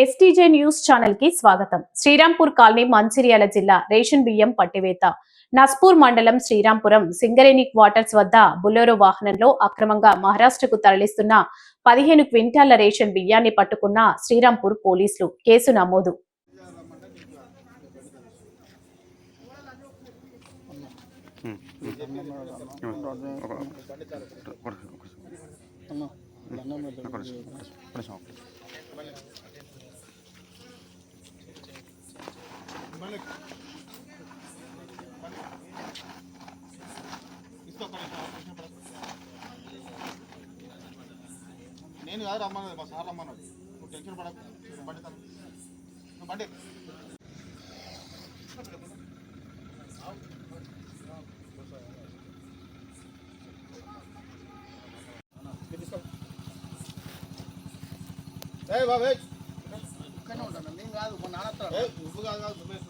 STJ news ఛానల్కి స్వాగతం. Srirampur colony Mancherial జిల్లా రేషన్ బియ్యం పట్టివేత. నస్పూర్ మండలం శ్రీరాంపురం సింగరేణి క్వార్టర్స్ వద్ద బులెరో వాహనంలో అక్రమంగా మహారాష్ట్రకు తరలిస్తున్న పదిహేను క్వింటాల రేషన్ బియ్యాన్ని పట్టుకున్న శ్రీరాంపూర్ పోలీసులు కేసు నమోదు. నేను కాదు రమ్మన్నది మా సార్ రమ్మన్నాడు నువ్వు టెన్షన్ పడకు నేను బండి తను నువ్వు బండి. ఏయ్ బాబు ఏయ్. ఏయ్, నువ్వు కాదు కాదు సుబ్బేష్